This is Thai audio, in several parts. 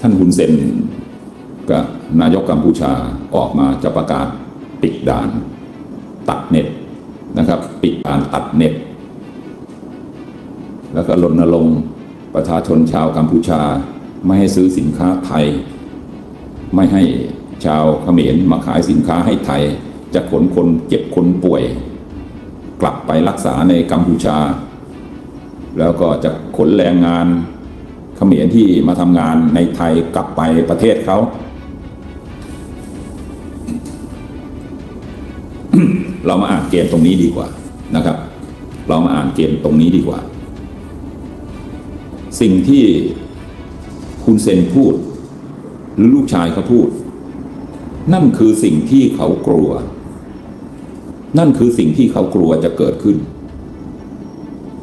ท่านฮุนเซนกับนายกกัมพูชาออกมาจะประกาศปิดด่านตัดเน็ตนะครับ ปิดด่านตัดเน็ต แล้วก็รณรงค์ประชาชนชาวกัมพูชา ไม่ให้ซื้อสินค้าไทย ไม่ให้ชาวเขมรมาขายสินค้าให้ไทย จะขนคนเจ็บคนป่วย กลับไปรักษาในกัมพูชา แล้วก็จะขนแรงงาน เขมรที่มาทำงานในไทยกลับไปประเทศเขา เรามาอ่านเกมตรงนี้ดีกว่านะครับ เรามาอ่านเกมตรงนี้ดีกว่า สิ่งที่คุณเซนพูด หรือลูกชายเขาพูด นั่นคือสิ่งที่เขากลัว นั่นคือสิ่งที่เขากลัวจะเกิดขึ้น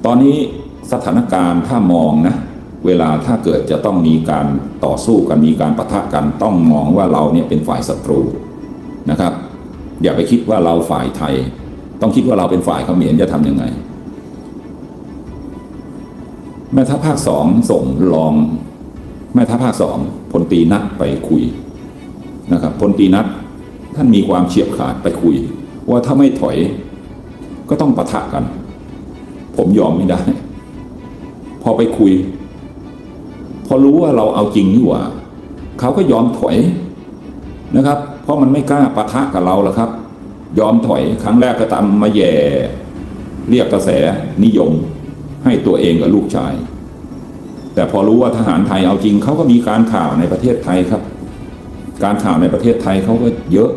ตอนนี้สถานการณ์ถ้ามองนะ เวลาถ้าเกิดจะต้องมีการต่อสู้กันมีการปะทะกันต้องมองว่าเราเนี่ยเป็นฝ่ายศัตรูนะครับ อย่าไปคิดว่าเราฝ่ายไทย ต้องคิดว่าเราเป็นฝ่ายเขมรจะทำยังไง แม่ทัพภาคสองส่งรอง แม่ทัพภาคสองพลตีนัดไปคุยนะครับพลตีนัดท่านมีความเฉียบขาดไปคุย ว่าถ้าไม่ถอยก็ต้องปะทะกัน ผมยอมไม่ได้ พอไปคุย พอรู้ว่าเราเอาจริงนี่หว่าเขาก็ยอมถอยนะครับ เพราะมันไม่กล้าปะทะกับเราแล้วครับ ยอมถอยครั้งแรกก็ตามมาแย่ เรียกกระแสนิยมให้ตัวเองกับลูกชาย แต่พอรู้ว่าทหารไทยเอาจริงเขาก็มีการข่าวในประเทศไทยครับ การข่าวในประเทศไทยเขาก็เยอะ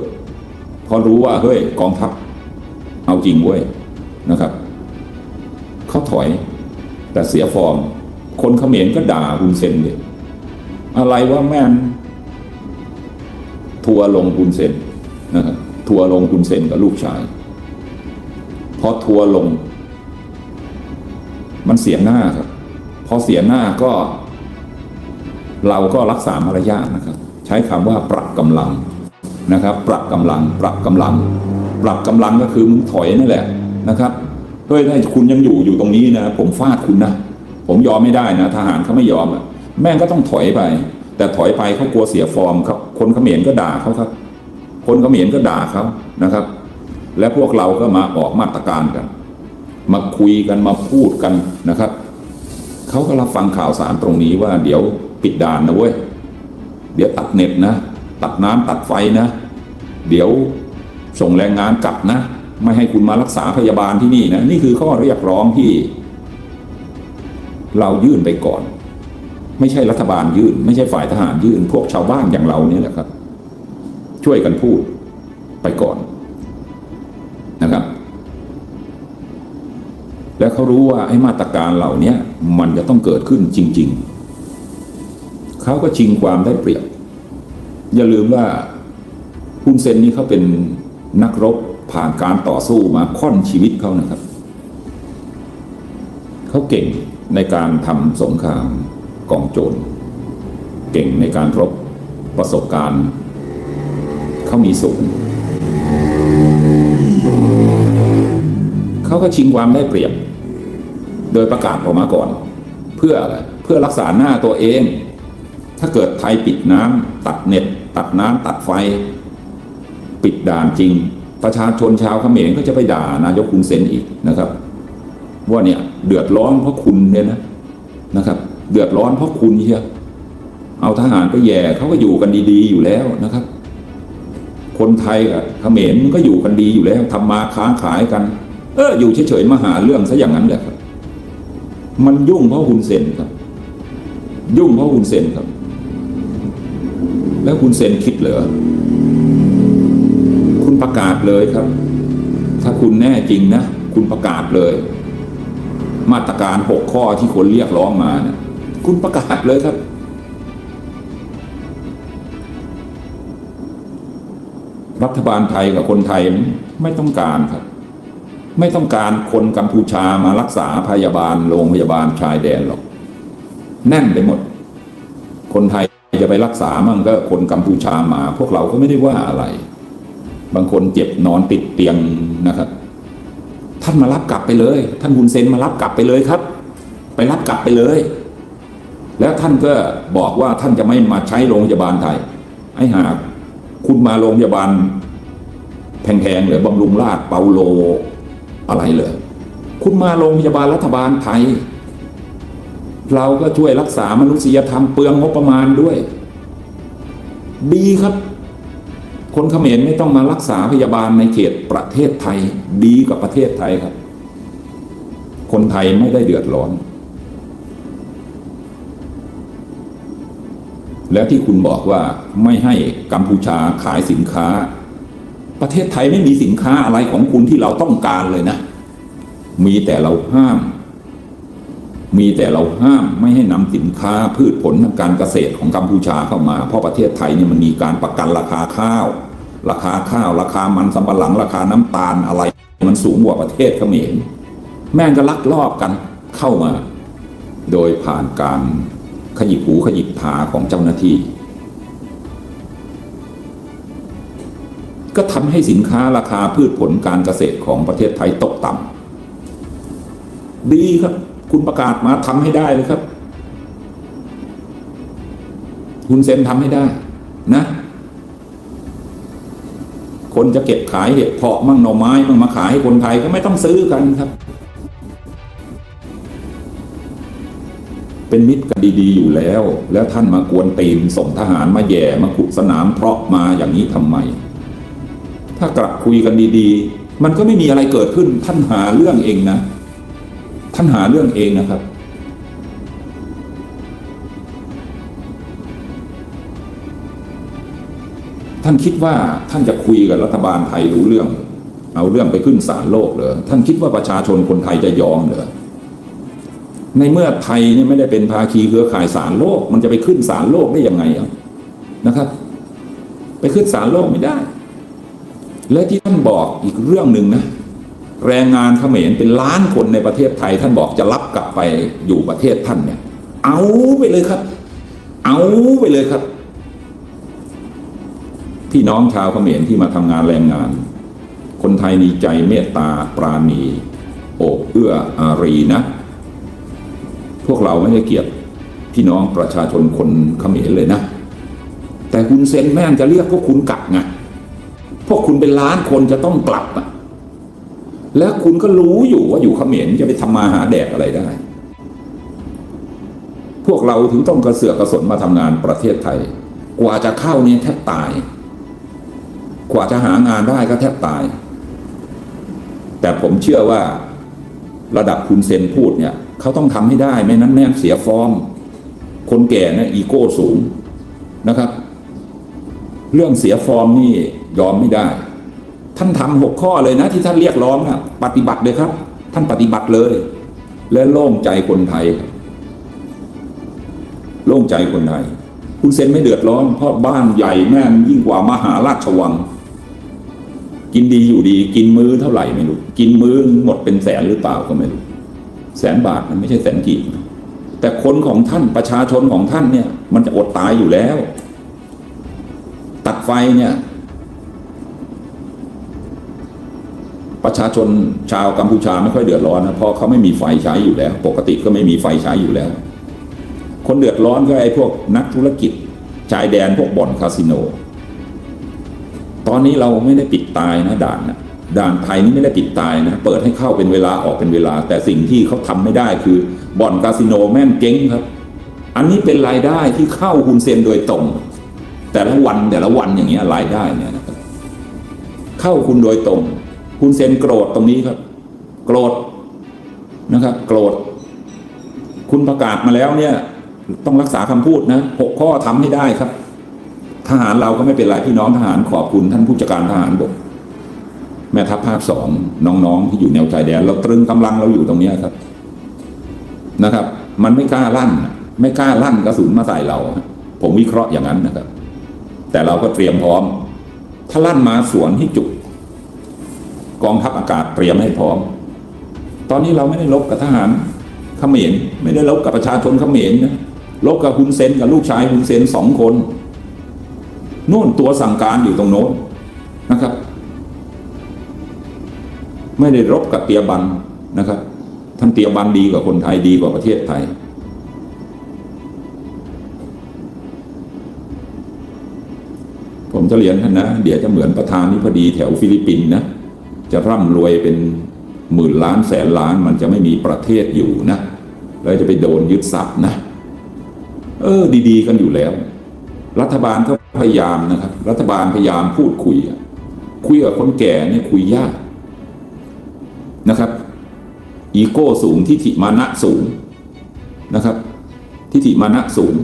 พอรู้ว่าเฮ้ยกองทัพเอาจริงเว้ยนะครับเขาถอยแต่เสียฟอร์ม คนเขมรก็ด่าฮุนเซนเลยอะไรว่าแม่นทัวร์ลงฮุนเซนนะครับทัวร์ลงฮุนเซนกับลูกชายพอทัวร์ลง มันเสียหน้าครับ พอเสียหน้าก็ เราก็รักษามารยาทนะครับ ใช้คำว่าปรับกำลังนะครับ ปรับกำลัง ปรับกำลัง ปรับกำลังก็คือมึงถอยนั่นแหละนะครับเฮ้ยถ้าคุณยังอยู่อยู่ตรงนี้นะ ผมฟาดคุณนะ ผมยอมไม่ได้นะทหารเขาไม่ยอมอะแม่งก็ต้องถอยไป แต่ถอยไปเขากลัวเสียฟอร์มครับคนเขมรก็ด่าเขาครับ คนเขมรก็ด่าเขานะครับ และพวกเราก็มาออกมาตรการกัน มาคุยกันมาพูดกันนะครับเขาก็รับฟังข่าวสารตรงนี้ว่า เดี๋ยวปิดด่านนะเว้ยเดี๋ยวตัดเน็ตนะ ตัดน้ำตัดไฟนะ เดี๋ยวส่งแรงงานกลับนะ ไม่ให้คุณมารักษาพยาบาลที่นี่นะ นี่คือข้อเรียกร้องที่ เรายื่นไปก่อน ไม่ใช่รัฐบาลยื่น ไม่ใช่ฝ่ายทหารยื่น พวกชาวบ้านอย่างเราเนี่ยแหละครับ ช่วยกันพูดไปก่อนนะครับ และเขารู้ว่าไอ้มาตรการเหล่านี้มันจะต้องเกิดขึ้นจริง ๆ เขาก็ชิงความได้เปรียบ อย่าลืมว่าฮุนเซนนี่เขาเป็นนักรบผ่านการต่อสู้มาค่อนชีวิตเขานะครับ เขาเก่ง ในการทำสงครามกองโจรเก่งในการรบประสบการณ์เขามีสูงเขาก็ชิงความได้เปรียบ โดยประกาศออกมาก่อน เพื่ออะไรเพื่อรักษาหน้าตัวเอง ถ้าเกิดไทยปิดน้ำตัดเน็ต ตัดน้ำตัดไฟ ปิดด่านจริง ประชาชนชาวเขมรก็จะไปด่านายกคุณเซนอีกนะครับ ว่าเนี่ยเดือดร้อนเพราะคุณเนี่ยนะนะครับ เดือดร้อนเพราะคุณเชียเอาทหารไปแย่เขาก็อยู่กันดีๆอยู่แล้วนะครับ คนไทยกับเขมรก็อยู่กันดีอยู่แล้วทำมาค้าขายกัน เอออยู่เฉยๆมาหาเรื่องซะอย่างนั้นแหละครับ มันยุ่งเพราะฮุนเซนครับ ยุ่งเพราะฮุนเซนครับ แล้วฮุนเซนคิดเหรอคุณประกาศเลยครับ ถ้าคุณแน่จริงนะ คุณประกาศเลย มาตรการหกข้อที่คนเรียกร้องมาเนะคุณประกาศเลยครับ รัฐบาลไทยกับคนไทยไม่ต้องการครับ ไม่ต้องการคนกัมพูชามารักษาพยาบาลโรงพยาบาลชายแดนหรอก แน่นไปหมด คนไทยจะไปรักษามั่งก็คนกัมพูชามา พวกเราก็ไม่ได้ว่าอะไร บางคนเจ็บนอนติดเตียงนะครับ ท่านมารับกลับไปเลย ท่านบุญเซนมารับกลับไปเลยครับ ไปรับกลับไปเลย แล้วท่านก็บอกว่าท่านจะไม่มาใช้โรงพยาบาลไทยไอ้หากคุณมาโรงพยาบาลแพงๆหรือบำรุงราชเปาโลอะไรเลย คุณมาโรงพยาบาลรัฐบาลไทย เราก็ช่วยรักษามนุษยธรรมเปลืองงบประมาณด้วย ดีครับ คนเขมรไม่ต้องมารักษาพยาบาลในเขตประเทศไทยดีกว่าประเทศไทยครับ คนไทยไม่ได้เดือดร้อน แล้วที่คุณบอกว่าไม่ให้กัมพูชาขายสินค้า ประเทศไทยไม่มีสินค้าอะไรของคุณที่เราต้องการเลยนะ มีแต่เราห้าม มีแต่เราห้ามไม่ให้นำสินค้าพืชผลทางการเกษตรของกัมพูชาเข้ามา เพราะประเทศไทยเนี่ยมันมีการประกันราคาข้าว ราคาข้าว ราคามันสำปะหลัง ราคาน้ำตาลอะไร มันสูงกว่าประเทศเขมรแม่งก็ลักลอบกันเข้ามา โดยผ่านการขยิบหูขยิบตาของเจ้าหน้าที่ ก็ทำให้สินค้าราคาพืชผลการเกษตรของประเทศไทยตกต่ำดีครับ คุณประกาศมาทำให้ได้เลยครับ คุณเซนทำให้ได้ นะ คนจะเก็บขายเห็ดเพาะมั่งหน่อไม้มั่งมาขายให้คนไทยก็ไม่ต้องซื้อกันครับ เป็นมิตรกันดี ๆ อยู่แล้ว แล้วท่านมากวนตีนส่งทหารมาแย่มาขุดสนามเพราะมาอย่างนี้ทำไม ถ้ากลับคุยกันดี ๆ มันก็ไม่มีอะไรเกิดขึ้นท่านหาเรื่องเองนะ ท่านหาเรื่องเองนะครับ ท่านคิดว่าท่านจะคุยกับรัฐบาลไทยรู้เรื่อง เอาเรื่องไปขึ้นศาลโลกเหรอท่านคิดว่าประชาชนคนไทยจะยอมเหรอในเมื่อไทยเนี่ยไม่ได้เป็นภาคีเครือข่ายศาลโลก มันจะไปขึ้นศาลโลกได้ยังไงอะนะครับ ไปขึ้นศาลโลกไม่ได้ และที่ท่านบอกอีกเรื่องหนึ่งนะ แรงงานเขมรเป็นล้านคนในประเทศไทย ท่านบอกจะรับกลับไปอยู่ประเทศท่านเนี่ย เอาไปเลยครับ เอาไปเลยครับ พี่น้องชาวเขมรที่มาทำงานแรงงาน คนไทยมีใจเมตตาปราณีโอบเอื้ออารีนะ พวกเราไม่ได้เกลียดพี่น้องประชาชนคนเขมรเลยนะ แต่คุณเซนแม่งจะเรียกพวกคุณกลับไงพวกคุณเป็นล้านคนจะต้องกลับอะ แล้วคุณก็รู้อยู่ว่าอยู่เขมรจะไปทำมาหาแดกอะไรได้ พวกเราถึงต้องกระเสือกกระสนมาทำงานประเทศไทย กว่าจะเข้าเนี่ยแทบตาย กว่าจะหางานได้ก็แทบตาย แต่ผมเชื่อว่าระดับคุณเซนพูดเนี่ยเขาต้องทำให้ได้ไม่นั้นแม่งเสียฟอร์ม คนแก่เนี่ยอีโก้สูงนะครับ เรื่องเสียฟอร์มนี่ยอมไม่ได้ ท่านทำหกข้อเลยนะ ที่ท่านเรียกร้องนะปฏิบัติเลยครับ ท่านปฏิบัติเลย และโล่งใจคนไทย โล่งใจคนไทยคุณเซนไม่เดือดร้อน เพราะบ้านใหญ่แม่งยิ่งกว่ามหาราชวัง กินดีอยู่ดี กินมื้อเท่าไหร่ไม่รู้ กินมื้อหมดเป็นแสนหรือเปล่าก็ไม่รู้แสนบาทมันไม่ใช่แสนกีบนะแต่คนของท่านประชาชนของท่านเนี่ย มันจะอดตายอยู่แล้ว ตัดไฟเนี่ย ประชาชนชาวกัมพูชาไม่ค่อยเดือดร้อนนะเพราะเขาไม่มีไฟใช้อยู่แล้ว ปกติก็ไม่มีไฟใช้อยู่แล้ว คนเดือดร้อนก็ไอ้พวกนักธุรกิจชายแดนพวกบ่อนคาสิโน ตอนนี้เราไม่ได้ปิดตายนะด่านนะด่านไทยนี่ไม่ได้ปิดตายนะ เปิดให้เข้าเป็นเวลาออกเป็นเวลา แต่สิ่งที่เขาทำไม่ได้คือบ่อนคาสิโนแม่งเจ๊งครับ อันนี้เป็นรายได้ที่เข้าคุณเซนโดยตรง แต่ละวันแต่ละวันอย่างเงี้ยรายได้เนี่ยเข้าคุณโดยตรง คุณเซนโกรธตรงนี้ครับ โกรธนะครับ โกรธ คุณประกาศมาแล้วเนี่ย ต้องรักษาคำพูดนะหกข้อทำให้ได้ครับ ทหารเราก็ไม่เป็นไรพี่น้องทหารขอบคุณท่านผู้จัดการทหารบกแม่ทัพภาคสองน้องๆ ที่อยู่แนวชายแดน เราตรึงกำลังเราอยู่ตรงนี้ครับนะครับ มันไม่กล้าลั่น ไม่กล้าลั่นกระสุนมาใส่เรา ผมวิเคราะห์อย่างนั้นนะครับ แต่เราก็เตรียมพร้อม ถ้าลั่นมาสวนให้จุก กองทัพอากาศเตรียมให้พร้อม ตอนนี้เราไม่ได้ลบกับทหารเขมรไม่ได้ลบกับประชาชนเขมรนะลบกับฮุนเซนกับลูกชายฮุนเซนสองคนนู่นตัวสั่งการอยู่ตรงโน้นนะครับ ไม่ได้รบกับเตียบันนะครับ ท่านเตียบันดีกว่าคนไทยดีกว่าประเทศไทย ผมจะเรียนท่านนะ เดี๋ยวจะเหมือนประธานนิพอดีแถวฟิลิปปินส์นะ จะร่ำรวยเป็นหมื่นล้านแสนล้านมันจะไม่มีประเทศอยู่นะแล้วจะไปโดนยึดทรัพย์นะ เออ ดี ๆ กันอยู่แล้ว รัฐบาลก็พยายามนะครับ รัฐบาลพยายามพูดคุย คุยกับคนแก่เนี่ยคุยยากนะครับ อีโก้สูงทิฏฐิมานะสูงนะครับ ทิฏฐิมานะสูง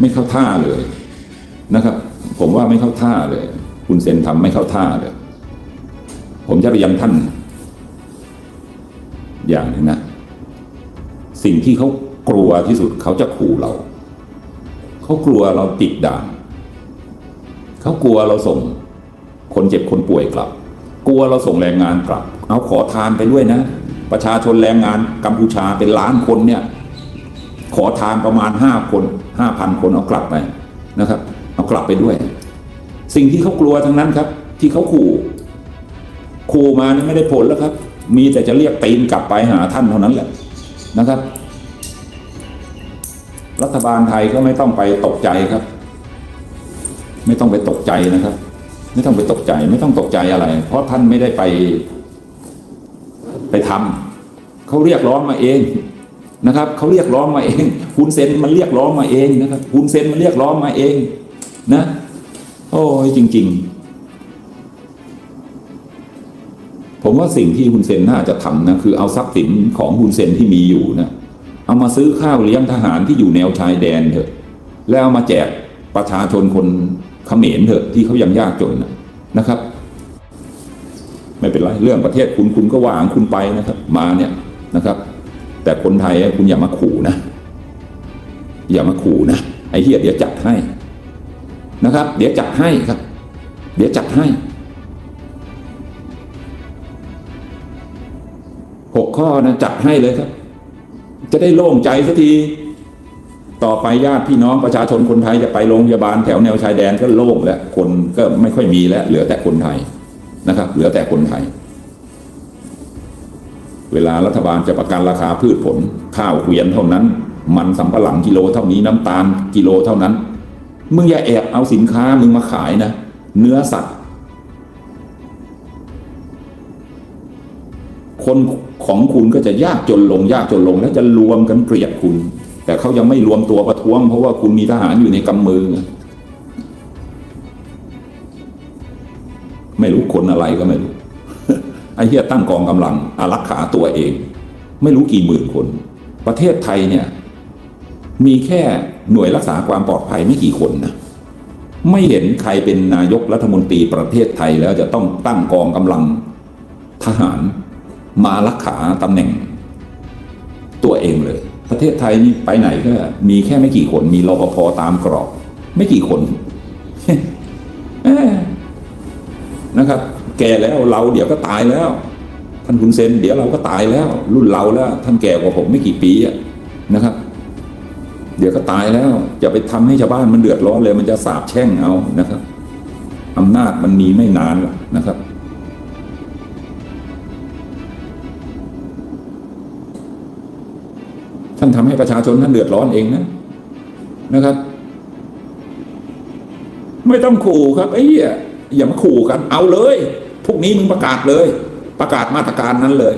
ไม่เข้าท่าเลยนะครับ ผมว่าไม่เข้าท่าเลย คุณเซนทำไม่เข้าท่าเลยผมจะเรียนท่าน อย่างนึงนะ สิ่งที่เขากลัวที่สุดเขาจะขู่เรา เขากลัวเราติดด่าน เขากลัวเราส่ง คนเจ็บคนป่วยกลับ กลัวเราส่งแรงงานกลับ เอาขอทานไปด้วยนะ ประชาชนแรงงานกัมพูชาเป็นล้านคนเนี่ย ขอทานประมาณห้าคนห้าพันคนเอากลับไปนะครับ เอากลับไปด้วย สิ่งที่เขากลัวทั้งนั้นครับ ที่เขาขู่ขู่มานี่ไม่ได้ผลแล้วครับ มีแต่จะเรียกตีนกลับไปหาท่านเท่านั้นแหละนะครับ รัฐบาลไทยก็ไม่ต้องไปตกใจครับ ไม่ต้องไปตกใจนะครับ ไม่ต้องไปตกใจ ไม่ต้องตกใจอะไร เพราะท่านไม่ได้ไป ไปทำเขาเรียกร้องมาเองนะครับเขาเรียกร้องมาเองคุณเซนมันเรียกร้องมาเองนะครับคุณเซนมันเรียกร้องมาเองนะ โอ้ยจริง ๆ ผมว่าสิ่งที่คุณเซนน่าจะทำนะคือเอาทรัพย์สินของคุณเซนที่มีอยู่นะเอามาซื้อข้าวเลี้ยงทหารที่อยู่แนวชายแดนเถอะ แล้วเอามาแจกประชาชนคนเขมรเถอะที่เขายังยากจนนะนะครับ ไม่เป็นไรเรื่องประเทศคุณคุณก็วางคุณไปนะครับ มาเนี่ยนะครับ แต่คนไทยคุณอย่ามาขู่นะ อย่ามาขู่นะไอ้เหี้ยเดี๋ยวจัดให้ นะครับ เดี๋ยวจัดให้ครับ เดี๋ยวจัดให้หกข้อนะจัดให้เลยครับ จะได้โล่งใจสักที ต่อไปญาติพี่น้องประชาชนคนไทยจะไปโรงพยาบาลแถวแนวชายแดนก็โล่งแล้วคนก็ไม่ค่อยมีแล้วเหลือแต่คนไทยนะครับ เหลือแต่คนไทย เวลารัฐบาลจะประกันราคาพืชผล ข้าวเกวียนเท่านั้น มันสำปะหลังกิโลเท่านี้น้ำตาลกิโลเท่านั้น มึงอย่าแอบเอาสินค้ามึงมาขายนะ เนื้อสัตว์ คนของคุณก็จะยากจนลง ยากจนลง แล้วจะรวมกันเกลียดคุณ แต่เขายังไม่รวมตัวประท้วง เพราะว่าคุณมีทหารอยู่ในกำมือ ไม่รู้คนอะไรก็ไม่รู้ไอ้เหี้ยตั้งกองกำลังอารักขาตัวเอง ไม่รู้กี่หมื่นคน ประเทศไทยเนี่ย มีแค่ หน่วยรักษาความปลอดภัยไม่กี่คนนะไม่เห็นใครเป็นนายกรัฐมนตรีประเทศไทยแล้วจะต้องตั้งกองกำลังทหารมารักษาตำแหน่ง ตัวเองเลย ประเทศไทยนี่ไปไหนก็มีแค่ไม่กี่คนมีรปภตามกรอบ ไม่กี่คนนะครับ แก่แล้วเราเดี๋ยวก็ตายแล้ว ท่านคุณเซนเดี๋ยวเราก็ตายแล้ว รุ่นเราแล้ว ท่านแก่กว่าผมไม่กี่ปีนะครับ เดี๋ยวก็ตายแล้วจะไปทำให้ชาวบ้านมันเดือดร้อนเลย มันจะสาบแช่งเอานะครับอำนาจมันมีไม่นานนะครับ ท่านทำให้ประชาชนท่านเดือดร้อนเองนะนะครับ ไม่ต้องขู่ครับไอ้เหี้ยอย่ามาขู่กัน เอาเลยพรุ่งนี้มึงประกาศเลย ประกาศมาตรการนั้นเลย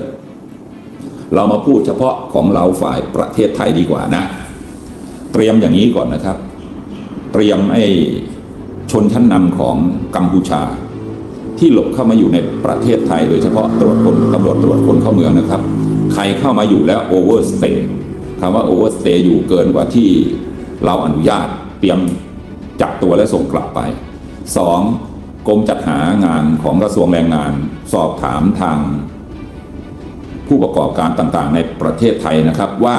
เรามาพูดเฉพาะของเราฝ่ายประเทศไทยดีกว่านะ เตรียมอย่างนี้ก่อนนะครับ เตรียมไอ้ชนชั้นนำของกัมพูชา ที่หลบเข้ามาอยู่ในประเทศไทย โดยเฉพาะตรวจคนตำรวจตรวจคนเข้าเมืองนะครับ ใครเข้ามาอยู่แล้วโอเวอร์สเตย์คำว่าโอเวอร์สเตย์อยู่เกินกว่าที่เราอนุญาตเตรียมจับตัวและส่งกลับไปสองกรมจัดหางานของกระทรวงแรงงาน สอบถามทาง ผู้ประกอบการต่างๆ ในประเทศไทยนะครับว่า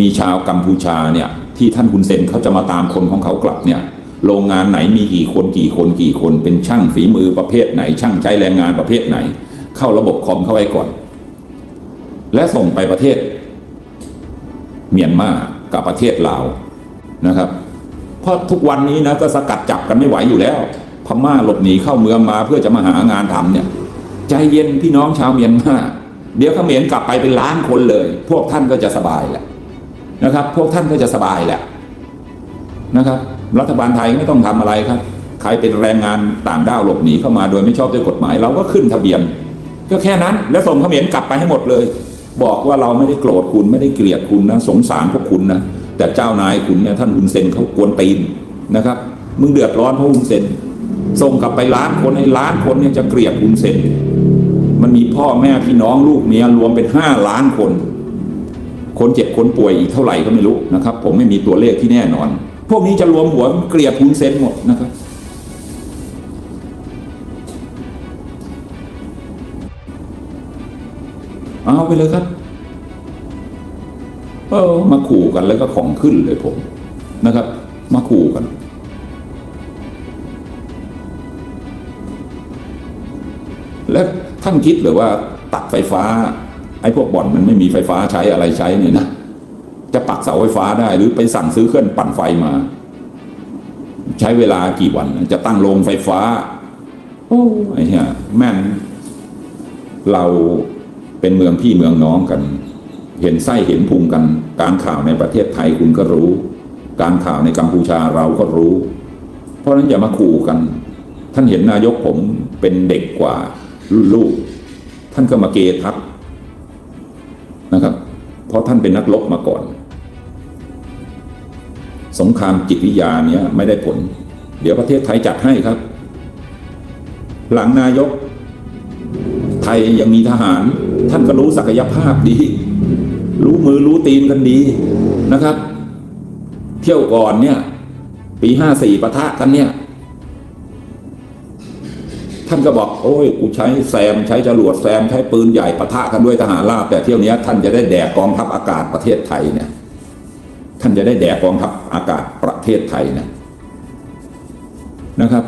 มีชาวกัมพูชาเนี่ยที่ท่านคุณเซนเขาจะมาตามคนของเขากลับเนี่ยโรงงานไหนมีกี่คนกี่คนกี่คน เป็นช่างฝีมือประเภทไหน ช่างใช้แรงงานประเภทไหน เข้าระบบคอมเข้าไว้ก่อน และส่งไปประเทศ เมียนมากับประเทศลาวนะครับ เพราะทุกวันนี้นะก็สกัดจับกันไม่ไหวอยู่แล้วพม่าหลบหนีเข้าเมืองมาเพื่อจะมาหางานทำเนี่ยใจเย็นพี่น้องชาวเมียนมาเดี๋ยวเขมรกลับไปเป็นล้านคนเลย พวกท่านก็จะสบายแหละ นะครับ พวกท่านก็จะสบายแหละนะครับ รัฐบาลไทยไม่ต้องทำอะไรครับ ใครเป็นแรงงานต่างด้าวหลบหนีเข้ามาโดยไม่ชอบด้วยกฎหมาย เราก็ขึ้นทะเบียน ก็แค่นั้น แล้วส่งเขมรกลับไปให้หมดเลย บอกว่าเราไม่ได้โกรธคุณไม่ได้เกลียดคุณนะสงสารพวกคุณนะแต่เจ้านายคุณเนี่ยท่านฮุนเซนเขากวนตีนนะครับ มึงเดือดร้อนเพราะฮุนเซนส่งกลับไปล้านคนให้ล้านคนเนี่ยจะเกลียดฮุนเซนมันมีพ่อแม่พี่น้องลูกเมียรวมเป็นห้าล้านคน คนป่วยอีกเท่าไหร่ก็ไม่รู้นะครับ ผมไม่มีตัวเลขที่แน่นอน พวกนี้จะรวมหัวเกลียดฮุนเซนหมดนะครับเอาไปเลยครับเออมาขู่กันแล้วก็ของขึ้นเลยผมนะครับ มาขู่กัน และท่านคิดหรือว่าตัดไฟฟ้า ไอ้พวกบ่อนมันไม่มีไฟฟ้าใช้อะไรใช้เนี่ยนะ ปักเสาไฟฟ้าได้ หรือไปสั่งซื้อเครื่องปั่นไฟมา ใช้เวลากี่วัน จะตั้งโรงไฟฟ้า โอ้ไอ้เหี้ยแม่งเราเป็นเมืองพี่เมืองน้องกัน เห็นไส้เห็นพุงกัน การข่าวในประเทศไทยคุณก็รู้ การข่าวในกัมพูชาเราก็รู้ เพราะฉะนั้นอย่ามาขู่กัน ท่านเห็นนายกผมเป็นเด็กกว่ารุ่นลูก ท่านก็มาเกทับนะครับ เพราะท่านเป็นนักรบมาก่อน สงครามจิตวิทยาเนี้ยไม่ได้ผล เดี๋ยวประเทศไทยจัดให้ครับ หลังนายก ไทยยังมีทหาร ท่านก็รู้ศักยภาพดี รู้มือรู้ตีนกันดีนะครับ เที่ยวก่อนเนี่ยปีห้าสี่ปะทะกันเนี่ย ท่านก็บอก โอ้ยกูใช้แซมใช้จรวดแซมใช้ปืนใหญ่ปะทะกันด้วยทหารราบแต่เที่ยวเนี้ยท่านจะได้แดกกองทัพอากาศประเทศไทยเนี่ย ท่านจะได้แดกกองทัพอากาศประเทศไทยนี่ยนะครับ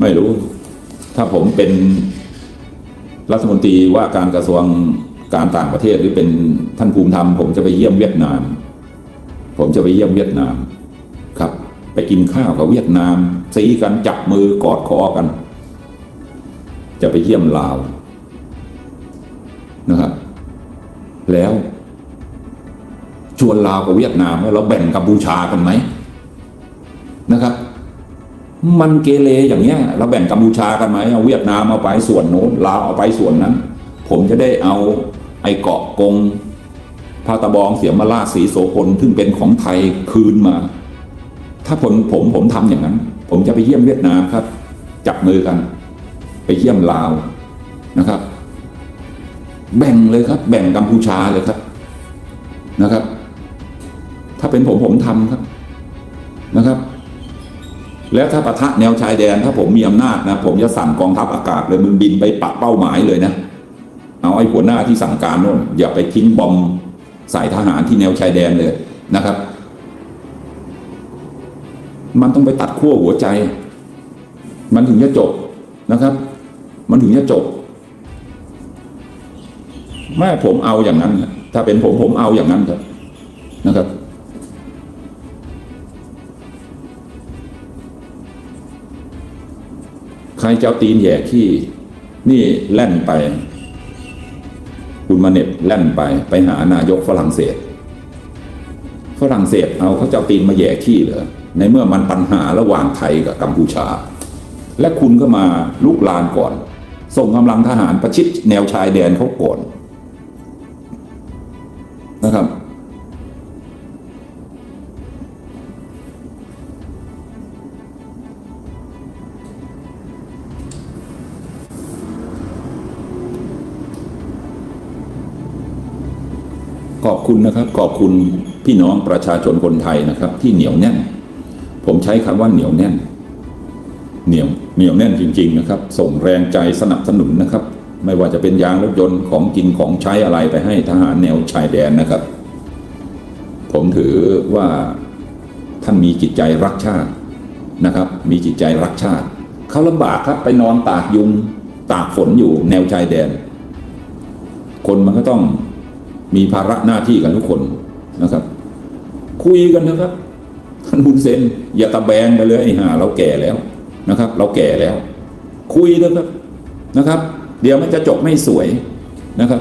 ไม่รู้ ถ้าผมเป็นรัฐมนตรีว่าการกระทรวงการต่างประเทศหรือเป็นท่านภูมิธรรมผมจะไปเยี่ยมเวียดนาม ผมจะไปเยี่ยมเวียดนามครับ ไปกินข้าวกับเวียดนามซีกันจับมือกอดคอกัน จะไปเยี่ยมลาวนะครับแล้วชวนลาวกับเวียดนามว่าเราแบ่งกัมพูชากันไหมนะครับ มันเกเรอย่างเงี้ย เราแบ่งกัมพูชากันไหมเอาเวียดนามเอาไปส่วนโน้นลาวเอาไปส่วนนั้น ผมจะได้เอาไอ้เกาะกงพาตะบองเสียมาราสีโสพลซึ่งเป็นของไทยคืนมา ถ้าผมผมผมทำอย่างนั้น ผมจะไปเยี่ยมเวียดนามครับ จับมือกัน ไปเยี่ยมลาวนะครับ แบ่งเลยครับ แบ่งกัมพูชาเลยครับนะครับ ถ้าเป็นผมผมทำครับนะครับ แล้วถ้าปะทะแนวชายแดน ถ้าผมมีอำนาจนะ ผมจะสั่งกองทัพอากาศเลยมึงบินไปปักเป้าหมายเลยนะเอาไอ้หัวหน้าที่สั่งการโน่นอย่าไปทิ้งบอมใส่ทหารที่แนวชายแดนเลยนะครับ มันต้องไปตัดขั้วหัวใจ มันถึงจะจบนะครับ มันถึงจะจบ แม่ผมเอาอย่างนั้นครับถ้าเป็นผมผมเอาอย่างนั้นครับนะครับ ใครเจะเอาตีนแย่ขี้นี่แล่นไป คุณมาเน็ตแล่นไป ไปหานายกฝรั่งเศส ฝรั่งเศสเอาเขาเจะเอาตีนมาแย่ขี้เหรอในเมื่อมันปัญหาระหว่างไทยกับกัมพูชา และคุณก็มาลุกลานก่อน ส่งกำลังทหารประชิดแนวชายแดนเขาก่อนนะครับ ขอบคุณนะครับ ขอบคุณพี่น้องประชาชนคนไทยนะครับ ที่เหนียวแน่น ผมใช้คำว่าเหนียวแน่น เหนียวเหนียวแน่นจริง ๆ นะครับ ส่งแรงใจสนับสนุนนะครับ ไม่ว่าจะเป็นยางรถยนต์ของกินของใช้อะไรไปให้ทหารแนวชายแดนนะครับ ผมถือว่าท่านมีจิตใจรักชาตินะครับ มีจิตใจรักชาติเขาลำบากครับไปนอนตากยุงตากฝนอยู่แนวชายแดน คนมันก็ต้องมีภาระหน้าที่กันทุกคนนะครับ คุยกันนะครับท่านบุญเซนอย่าตะแบงไปเลยไอ้ห่าเราแก่แล้ว นะครับ เราแก่แล้ว คุยนะครับนะครับ เดี๋ยวมันจะจบไม่สวยนะครับ